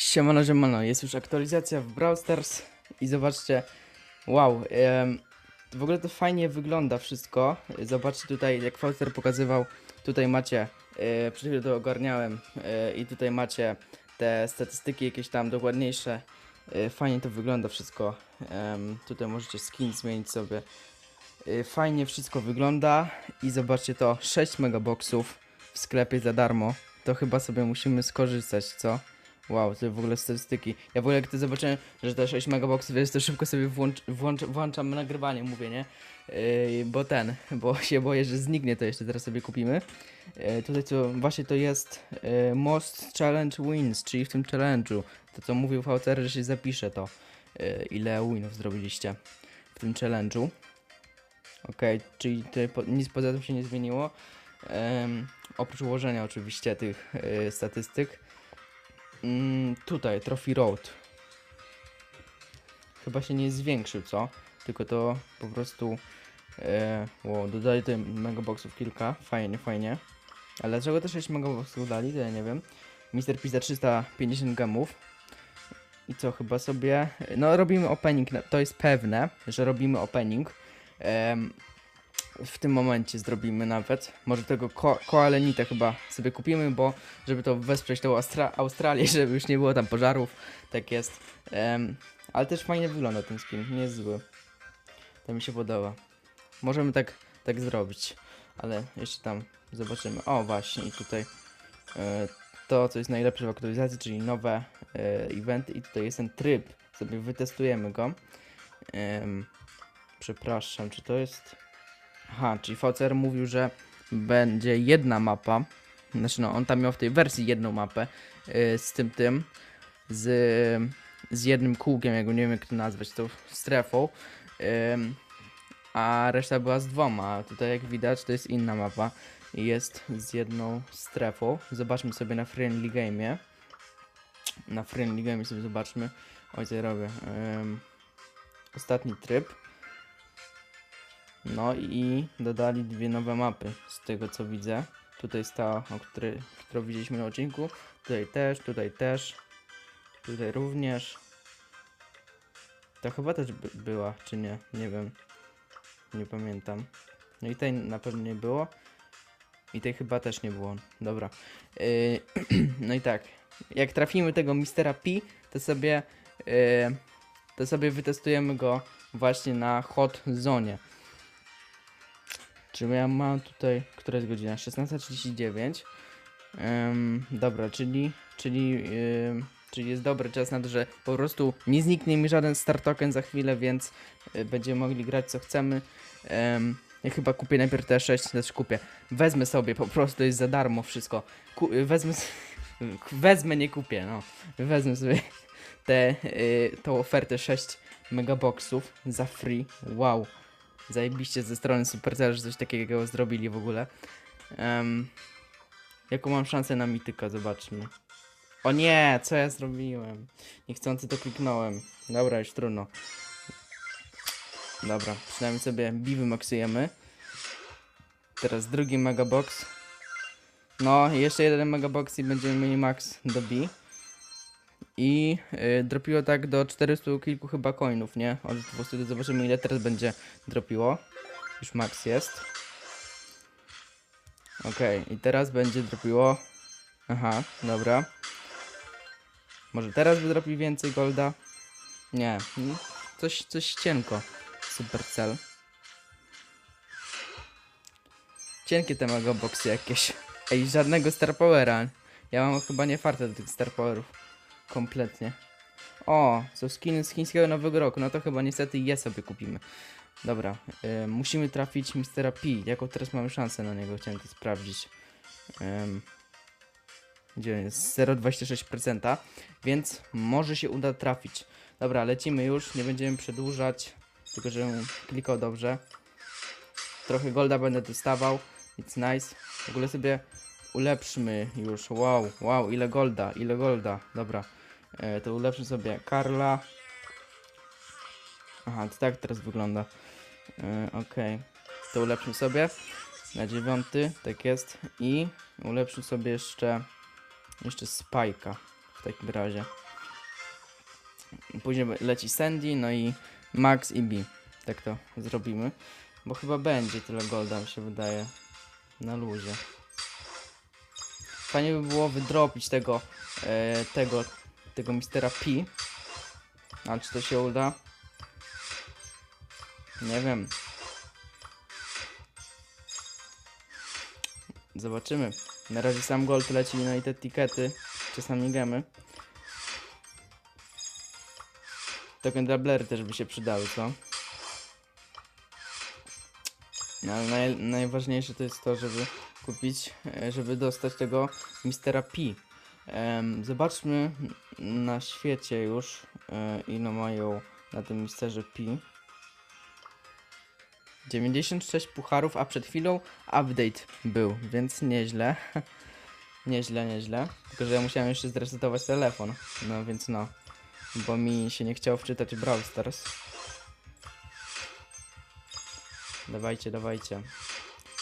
Siemano, siemano, jest już aktualizacja w Brawl Stars i zobaczcie, wow, w ogóle to fajnie wygląda wszystko. Zobaczcie tutaj, jak Falster pokazywał, tutaj macie, e, przed chwilą to ogarniałem e, i tutaj macie te statystyki jakieś tam dokładniejsze. E, fajnie to wygląda wszystko. Tutaj możecie skin zmienić sobie. Fajnie wszystko wygląda i zobaczcie to, 6 megaboxów w sklepie za darmo. To chyba sobie musimy skorzystać, co? Wow, to w ogóle statystyki. Ja w ogóle to zobaczyłem, że te 6 megaboxów jest, to szybko sobie włącz, włącz, włączam nagrywanie, mówię, nie? Yy, bo ten, bo się boję, że zniknie to jeszcze, teraz sobie kupimy. Yy, tutaj co, właśnie to jest yy, Most Challenge Wins, czyli w tym challenge'u. To co mówił VCR, że się zapisze to, yy, ile winów zrobiliście w tym challenge'u. Okej, czyli tutaj po, nic poza tym się nie zmieniło. Em, oprócz ułożenia oczywiście tych yy, statystyk. Mm, tutaj, Trophy Road. Chyba się nie zwiększył, co? Tylko to po prostu. E, wow, dodali tutaj megaboxów kilka. Fajnie, fajnie. Ale dlaczego też 6 megaboxów dali, to ja nie wiem. Mister Pizza 350 gemów. I co, chyba sobie. No, robimy opening. To jest pewne, że robimy opening. W tym momencie zrobimy nawet. Może tego ko koalenitę chyba sobie kupimy, bo żeby to wesprzeć tą Austra Australię, żeby już nie było tam pożarów. Tak jest. Em, ale też fajnie wygląda ten skin, nie jest zły. To mi się podoba. Możemy tak, tak zrobić, ale jeszcze tam zobaczymy. O, właśnie, i tutaj e, to, co jest najlepsze w aktualizacji, czyli nowe e, eventy i tutaj jest ten tryb. Sobie wytestujemy go. Przepraszam, czy to jest... Aha, czyli VCR mówił, że będzie jedna mapa. Znaczy no, on tam miał w tej wersji jedną mapę y, z tym tym, z, z jednym kółkiem, jak go nie wiem jak to nazwać, tą strefą. Ym, a reszta była z dwoma. A tutaj jak widać to jest inna mapa. i Jest z jedną strefą. Zobaczmy sobie na Friendly Game'ie. Na Friendly Game'ie sobie zobaczmy. Oj, co ja robię. Ym, ostatni tryb. No i dodali dwie nowe mapy, z tego co widzę. Tutaj jest ta, o której, którą widzieliśmy na odcinku. Tutaj też, tutaj też. Tutaj również. To chyba też by, była, czy nie? Nie wiem. Nie pamiętam. No i tej na pewno nie było. I tej chyba też nie było. Dobra. Yy, no i tak. Jak trafimy tego Mistera P, to sobie, yy, to sobie wytestujemy go właśnie na Hot Zone. Czy ja mam tutaj, która jest godzina? 16.39. Ym, dobra, czyli, czyli, ym, czyli jest dobry czas na to, że po prostu nie zniknie mi żaden star token za chwilę, więc y, będziemy mogli grać co chcemy. Ym, ja chyba kupię najpierw te 6, znaczy kupię. Wezmę sobie, po prostu jest za darmo wszystko. Ku, wezmę, wezmę, nie kupię, no. Wezmę sobie te, y, tą ofertę 6 megaboxów za free. Wow. Zajebiście ze strony Supercell, że coś takiego zrobili w ogóle. Em, jaką mam szansę na mityka, zobaczmy. O nie, co ja zrobiłem? Niechcący to kliknąłem. Dobra, już trudno. Dobra, przynajmniej sobie biwy maksujemy. Teraz drugi megabox. No, jeszcze jeden megabox i będziemy mieli max do B. I y, dropiło tak do 400 kilku chyba coinów, nie? Od 200 zobaczymy ile teraz będzie dropiło. Już max jest. Okej, i teraz będzie dropiło. Aha, dobra. Może teraz wydropi więcej golda? Nie, coś, coś cienko. Supercell. Cienkie te megaboxy jakieś. Ej, żadnego Star Powera. Ja mam chyba nie fartę do tych Star Powerów. Kompletnie. O, są skiny z chińskiego nowego roku. No to chyba niestety je sobie kupimy. Dobra, y, musimy trafić Mistera P. Jaką teraz mamy szansę na niego? Chciałem to sprawdzić. Ym, gdzie jest? 0,26%, więc może się uda trafić. Dobra, lecimy już, nie będziemy przedłużać, tylko żebym klikał dobrze. Trochę golda będę dostawał, it's nice. W ogóle sobie ulepszmy już, wow, wow, ile golda, ile golda, dobra. E, to ulepszę sobie Karla. Aha, to tak teraz wygląda. E, Okej, to ulepszę sobie na dziewiąty, tak jest. I ulepszę sobie jeszcze jeszcze Spajka w takim razie. później leci Sandy, no i Max i B. Tak to zrobimy. Bo chyba będzie tyle golda, mi się wydaje. Na luzie. Fajnie by było wydropić tego, e, tego, tego Mistera P. Ale czy to się uda? Nie wiem. Zobaczymy. Na razie sam gold leci, no i te tikety, czasami gemy. Token też by się przydały, co? No ale naj, najważniejsze to jest to, żeby kupić, e, żeby dostać tego Mistera P. Zobaczmy na świecie już, ile mają na tym Misterze P. 96 pucharów, a przed chwilą update był, więc nieźle. nieźle, nieźle. Tylko, że ja musiałem jeszcze zresetować telefon. No więc no. Bo mi się nie chciało wczytać Brawl Stars. Dawajcie, dawajcie.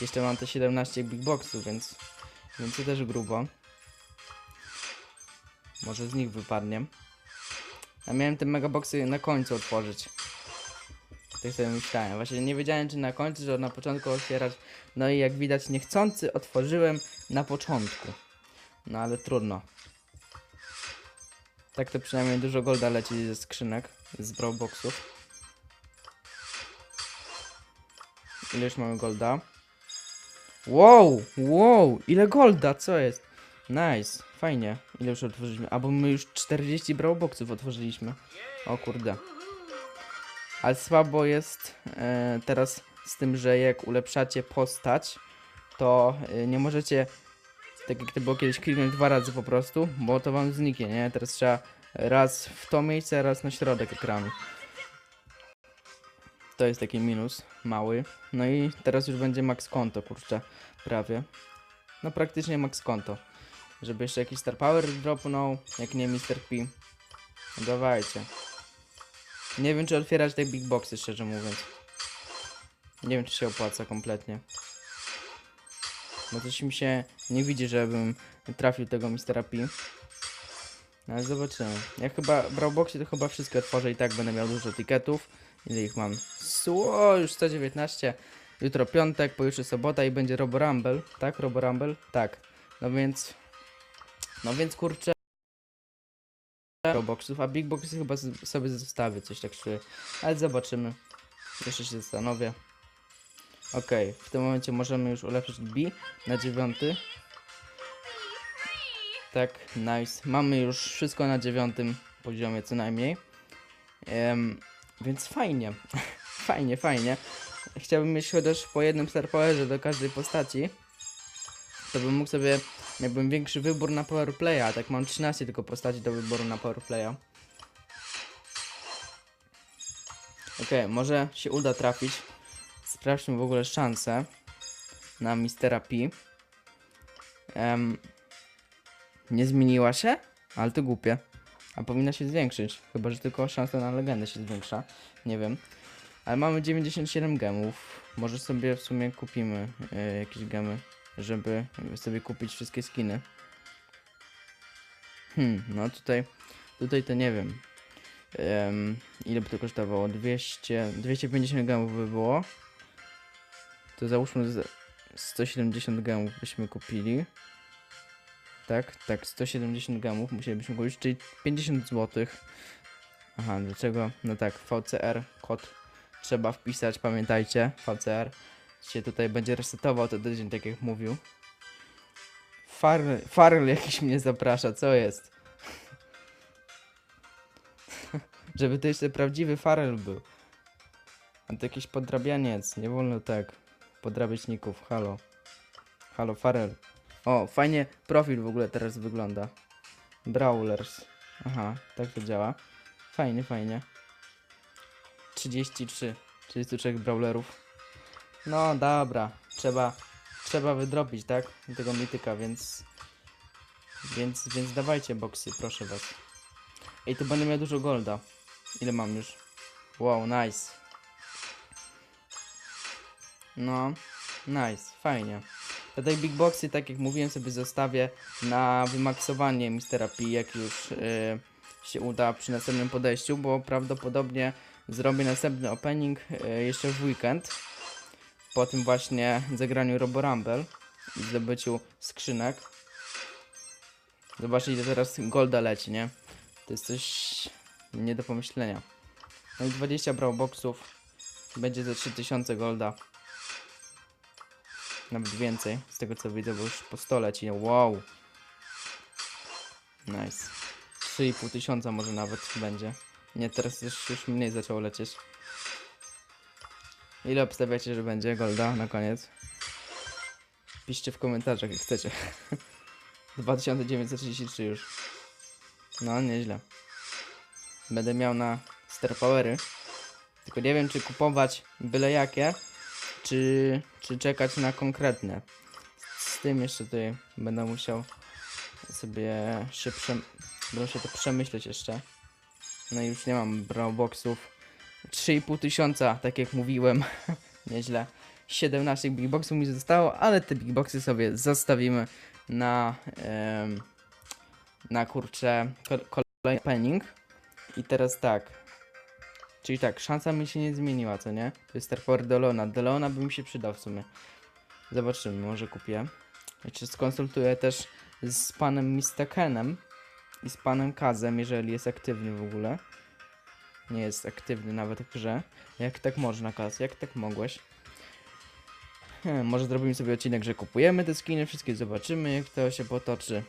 Jeszcze mam te 17 big boxów, więc, więc to też grubo. Może z nich wypadnie. A miałem te megaboxy na końcu otworzyć. Tak sobie myślałem. Właśnie nie wiedziałem, czy na końcu, czy na początku otwierać. No i jak widać, niechcący otworzyłem na początku. No ale trudno. Tak to przynajmniej dużo golda leci ze skrzynek, z brawlboxów. Ile już mamy golda? Wow, wow, ile golda, co jest? Nice, fajnie. Ile już otworzyliśmy? A bo my już 40 brawlboxów otworzyliśmy. O kurde. Ale słabo jest e, teraz z tym, że jak ulepszacie postać, to e, nie możecie, tak jak to było kiedyś, kliknąć dwa razy po prostu, bo to wam zniknie, nie? Teraz trzeba raz w to miejsce, raz na środek ekranu. To jest taki minus mały. No i teraz już będzie max konto, kurczę, prawie. No praktycznie max konto. Żeby jeszcze jakiś star power dropnął, jak nie Mr. P. No dawajcie. Nie wiem czy otwierać te big boxy, szczerze mówiąc. Nie wiem czy się opłaca kompletnie. Bo coś mi się nie widzi, żebym trafił tego Mr. P. No ale zobaczymy. Ja chyba Brawlboxy to chyba wszystkie otworzę i tak będę miał dużo tiketów. Ile ich mam? O, już 119. Jutro piątek, pojutrze sobota i będzie Robo Rumble. Tak, Robo Rumble? Tak. No więc... No więc kurczę... Robloxów, a Big Boxy chyba sobie zostawię, coś tak czuję. Ale zobaczymy. Jeszcze się zastanowię. Okej, w tym momencie możemy już ulepszyć B na dziewiąty. Tak, nice. Mamy już wszystko na dziewiątym poziomie co najmniej. Em, więc fajnie. fajnie, fajnie. Chciałbym mieć chociaż po jednym Star do każdej postaci. To bym mógł sobie, miałbym większy wybór na Powerplaya, a tak mam 13 tylko postaci do wyboru na Powerplaya. Okej, może się uda trafić. Sprawdźmy w ogóle szanse na Mistera P. Em, nie zmieniła się? Ale to głupie. A powinna się zwiększyć. Chyba, że tylko szansa na legendę się zwiększa. Nie wiem. Ale mamy 97 gemów. Może sobie w sumie kupimy y, jakieś gemy, żeby sobie kupić wszystkie skiny. Hmm, no tutaj, tutaj to nie wiem. Em, ile by to kosztowało? 200, 250 gemów by było. To załóżmy z 170 gemów byśmy kupili. Tak, tak, 170 gemów musielibyśmy kupić, czyli 50 zł. Aha, dlaczego? No tak, VCR, kod trzeba wpisać, pamiętajcie, VCR się tutaj będzie resetował to tydzień, tak jak mówił. Farl, Farl jakiś mnie zaprasza, co jest? Żeby to jeszcze prawdziwy Farel był. A to jakiś podrabianiec, nie wolno tak. Podrabiać ników, halo. Halo, Farel. O, fajnie profil w ogóle teraz wygląda. Brawlers. Aha, tak to działa. Fajnie, fajnie. 33. 33 brawlerów. No dobra, trzeba trzeba wydrobić, tak? Tego mityka, więc więc więc dawajcie boksy, proszę was. Ej, tu będę miał dużo golda. Ile mam już? Wow, nice. No, nice, fajnie. Te tej big boxy, tak jak mówiłem, sobie zostawię na wymaksowanie Mistera P, jak już yy, się uda przy następnym podejściu, bo prawdopodobnie zrobię następny opening e, jeszcze w weekend. Po tym właśnie zagraniu Robo Rumble i zdobyciu skrzynek. Zobaczcie ile teraz golda leci, nie? To jest coś nie do pomyślenia. No i 20 brawlboxów. Będzie ze 3000 golda. Nawet więcej, z tego co widzę, bo już po 100 leci. Wow. Nice. 3,5 tysiąca może nawet będzie. Nie, teraz już, już mniej zaczęło lecieć. Ile obstawiacie, że będzie golda na koniec? Piszcie w komentarzach jak chcecie. 2933 już. No, nieźle. Będę miał na Star Powery. Tylko nie wiem, czy kupować byle jakie, czy, czy czekać na konkretne. Z tym jeszcze tutaj będę musiał sobie się. Będę się to przemyśleć jeszcze. No i już nie mam brawlboxów. 3,5 tysiąca, tak jak mówiłem. Nieźle. 17 big boxów mi zostało, ale te big boxy sobie zostawimy na em, na kurczę ko- kolejny penning. I teraz tak. Czyli tak, szansa mi się nie zmieniła, co nie? To jest Star Power Delona. Delona by mi się przydał w sumie. Zobaczymy, może kupię. Jeszcze skonsultuję też z panem Mistakenem i z panem Kazem, jeżeli jest aktywny w ogóle. Nie jest aktywny nawet w grze. Jak tak można, Kaz? Jak tak mogłeś? Hmm, może zrobimy sobie odcinek, że kupujemy te skiny, wszystkie zobaczymy, jak to się potoczy.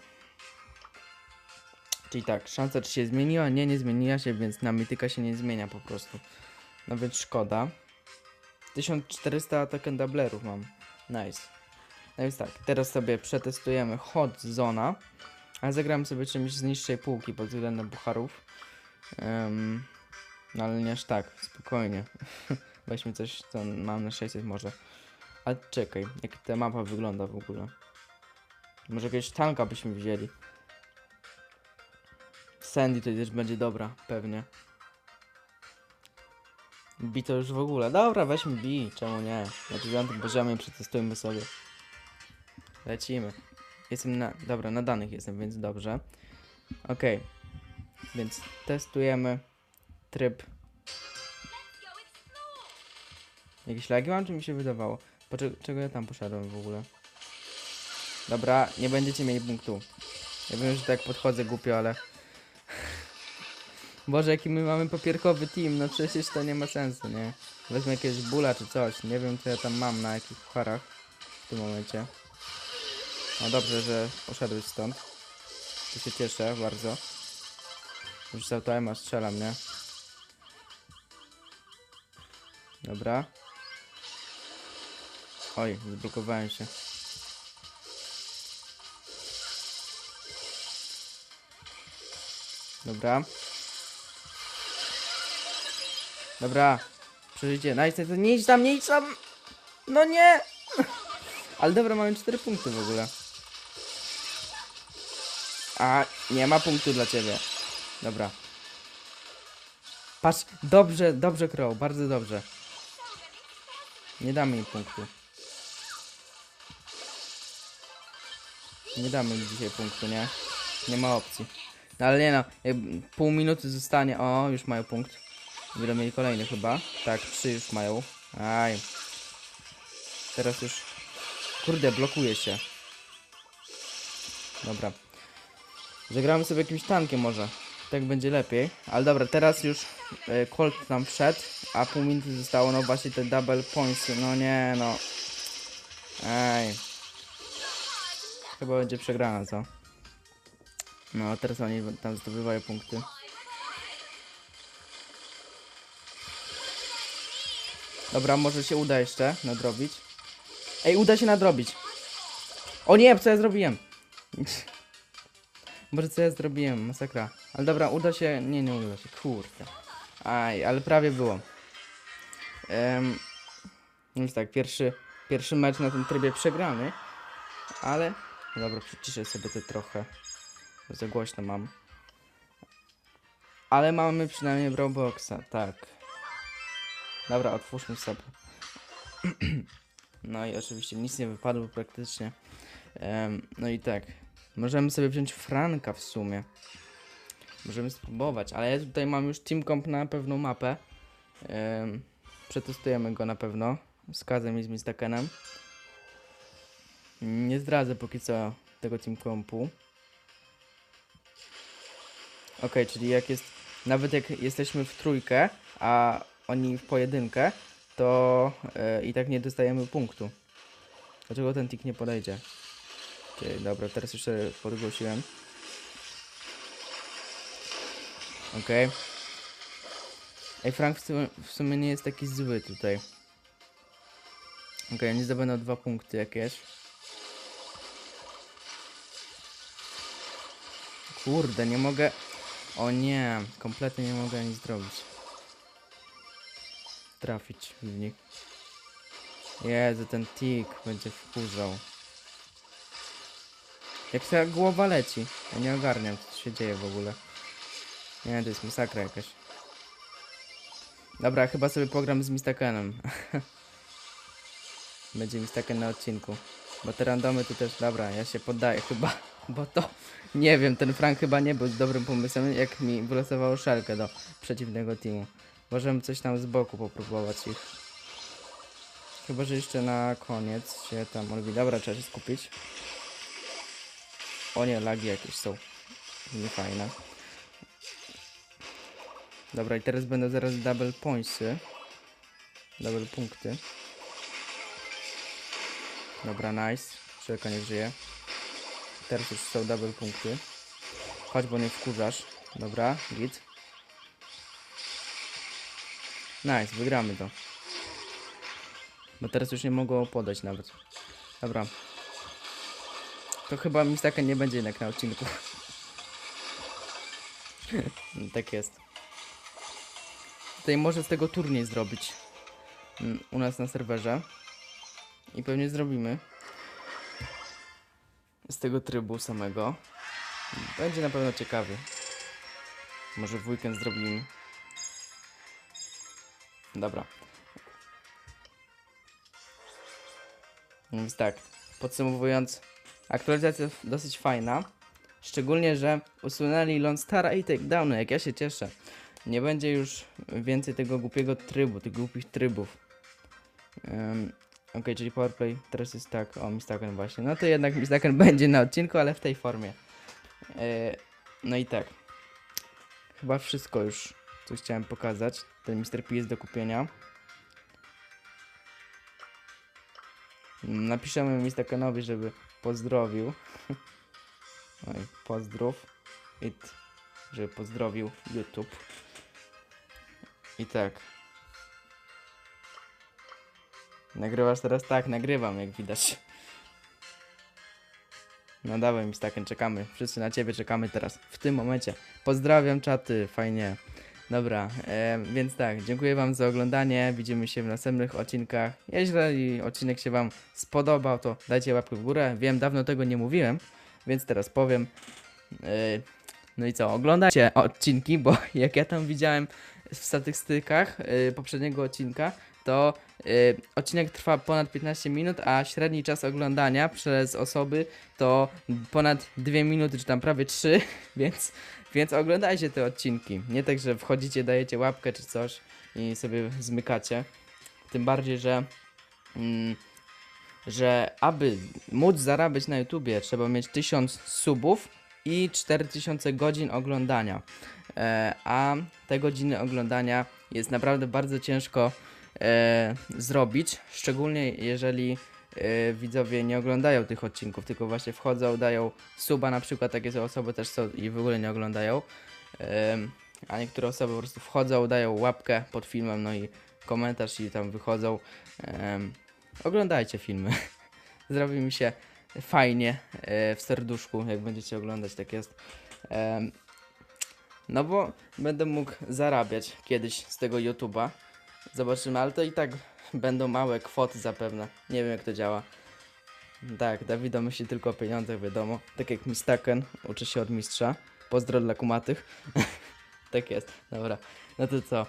Czyli tak, szansa czy się zmieniła? Nie, nie zmieniła się, więc na mityka się nie zmienia po prostu. No więc szkoda. 1400 token doublerów mam. Nice. No więc tak, teraz sobie przetestujemy Hot Zona. A zagramy sobie czymś z niższej półki pod względem bucharów. Em, no ale nie aż tak, spokojnie. Weźmy coś, co mam na 600 może. A czekaj, jak ta mapa wygląda w ogóle. Może jakiegoś tanka byśmy wzięli. Sandy to też będzie dobra, pewnie. Bi to już w ogóle. Dobra, weźmy Bi, czemu nie? Na dziewiątym poziomie przetestujmy sobie. Lecimy. Jestem na. Dobra, na danych jestem, więc dobrze. Okej. Więc testujemy tryb. Jakieś lagi mam, czy mi się wydawało? Po cze- czego ja tam poszedłem w ogóle? Dobra, nie będziecie mieli punktu. Ja wiem, że tak podchodzę głupio, ale... Boże, jaki my mamy papierkowy team, no przecież to nie ma sensu, nie? Wezmę jakiegoś bula czy coś, nie wiem co ja tam mam na jakich pucharach w tym momencie. No dobrze, że poszedłeś stąd. To się cieszę bardzo. Już z auto strzelam, nie? Dobra. Oj, zblokowałem się. Dobra. Dobra. Przeżycie. Nice, nice, nie idź tam, nie idź tam. No nie. Ale dobra, mamy 4 punkty w ogóle. A, nie ma punktu dla ciebie. Dobra. Patrz, dobrze, dobrze Crow, bardzo dobrze. Nie damy im punktu. Nie damy im dzisiaj punktu, nie? Nie ma opcji. No ale nie no, pół minuty zostanie. O, już mają punkt. Będą mieli kolejny chyba. Tak, trzy już mają. Aj. Teraz już. Kurde, blokuje się. Dobra. Zagramy sobie jakimś tankiem może. Tak będzie lepiej. Ale dobra, teraz już e, Colt nam wszedł, a pół minuty zostało. No właśnie te double points. No nie, no. Ej. Chyba będzie przegrana, co? No, teraz oni tam zdobywają punkty. Dobra, może się uda jeszcze nadrobić. Ej, uda się nadrobić. O nie, co ja zrobiłem? Może co ja zrobiłem, masakra. Ale dobra, uda się. Nie, nie uda się, kurde. Aj, ale prawie było. Um, więc tak, pierwszy, pierwszy mecz na tym trybie przegrany. Ale. Dobra, przyciszę sobie to trochę. Za głośno mam. Ale mamy przynajmniej Brawlboxa, tak. Dobra, otwórzmy sobie. no i oczywiście nic nie wypadło praktycznie. Em, no i tak. Możemy sobie wziąć Franka w sumie. Możemy spróbować, ale ja tutaj mam już Team Comp na pewną mapę. Em, przetestujemy go na pewno z Kazem i z Mistakenem. Nie zdradzę póki co tego Team Compu. Okej, czyli jak jest, nawet jak jesteśmy w trójkę, a oni w pojedynkę, to e, i tak nie dostajemy punktu. Dlaczego ten tik nie podejdzie? Okej, dobra, teraz jeszcze podgłosiłem. Okej. Ej, Frank w sumie, w sumie nie jest taki zły tutaj. Okej, nie zdobędą dwa punkty jakieś. Kurde, nie mogę... O nie, kompletnie nie mogę nic zrobić. Trafić w nich. Jezu, ten tik będzie wkurzał. Jak ta głowa leci. Ja nie ogarniam, co się dzieje w ogóle. Nie, to jest masakra jakaś. Dobra, chyba sobie pogram z Mistakenem. Będzie Mistaken na odcinku. Bo te randomy tu też, dobra, ja się poddaję chyba. Bo to, nie wiem, ten Frank chyba nie był dobrym pomysłem, jak mi wylosowało szelkę do przeciwnego teamu. Możemy coś tam z boku popróbować ich. Chyba, że jeszcze na koniec się tam odbi. Dobra, trzeba się skupić. O nie, lagi jakieś są. Niefajne. Dobra, i teraz będą zaraz double pointsy. Double punkty. Dobra, nice. Czeka nie żyje. Teraz już są double punkty. Chodź, bo nie wkurzasz. Dobra, git. Nice, wygramy to. Bo teraz już nie mogło podać nawet. Dobra. To chyba Mistaka nie będzie jednak na odcinku. tak jest. Tutaj może z tego turniej zrobić. mm, U nas na serwerze. I pewnie zrobimy. Z tego trybu samego. Będzie na pewno ciekawy. Może w weekend zrobimy. Dobra. Więc tak, podsumowując, aktualizacja dosyć fajna. Szczególnie, że usunęli Lone Stara i Takedowny, jak ja się cieszę. Nie będzie już więcej tego głupiego trybu, tych głupich trybów. Um, ok, czyli powerplay teraz jest tak, o Mistaken właśnie. No to jednak Mistaken będzie na odcinku, ale w tej formie. E, no i tak. Chyba wszystko już, co chciałem pokazać. Ten Mr. P jest do kupienia. Napiszemy Mistakenowi, żeby pozdrowił. Oj, pozdrów. It, żeby pozdrowił YouTube. I tak. Nagrywasz teraz? Tak, nagrywam, jak widać. No dawaj Mistaken, czekamy. Wszyscy na ciebie czekamy teraz, w tym momencie. Pozdrawiam czaty, fajnie. Dobra, e, więc tak, dziękuję wam za oglądanie. Widzimy się w następnych odcinkach. Jeżeli odcinek się wam spodobał, to dajcie łapkę w górę. Wiem, dawno tego nie mówiłem, więc teraz powiem. E, no i co, oglądajcie odcinki, bo jak ja tam widziałem w statystykach y, poprzedniego odcinka, to y, odcinek trwa ponad 15 minut, a średni czas oglądania przez osoby to ponad 2 minuty, czy tam prawie 3, więc, więc oglądajcie te odcinki. Nie tak, że wchodzicie, dajecie łapkę czy coś i sobie zmykacie. Tym bardziej, że, mm, że aby móc zarabiać na YouTubie, trzeba mieć 1000 subów i 4000 godzin oglądania. E, a te godziny oglądania jest naprawdę bardzo ciężko e, zrobić, szczególnie jeżeli e, widzowie nie oglądają tych odcinków, tylko właśnie wchodzą, dają suba na przykład, takie są osoby też są i w ogóle nie oglądają, a niektóre osoby po prostu wchodzą, dają łapkę pod filmem, no i komentarz i tam wychodzą. Oglądajcie filmy. Zrobi mi się fajnie e, w serduszku, jak będziecie oglądać, tak jest. No bo będę mógł zarabiać kiedyś z tego YouTube'a. Zobaczymy, ale to i tak będą małe kwoty zapewne. Nie wiem jak to działa. Tak, Dawida myśli tylko o pieniądzach, wiadomo. Tak jak Mistaken, uczy się od mistrza. Pozdro dla kumatych. tak jest, dobra. No to co?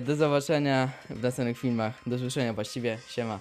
Do zobaczenia w następnych filmach. Do usłyszenia właściwie. Siema.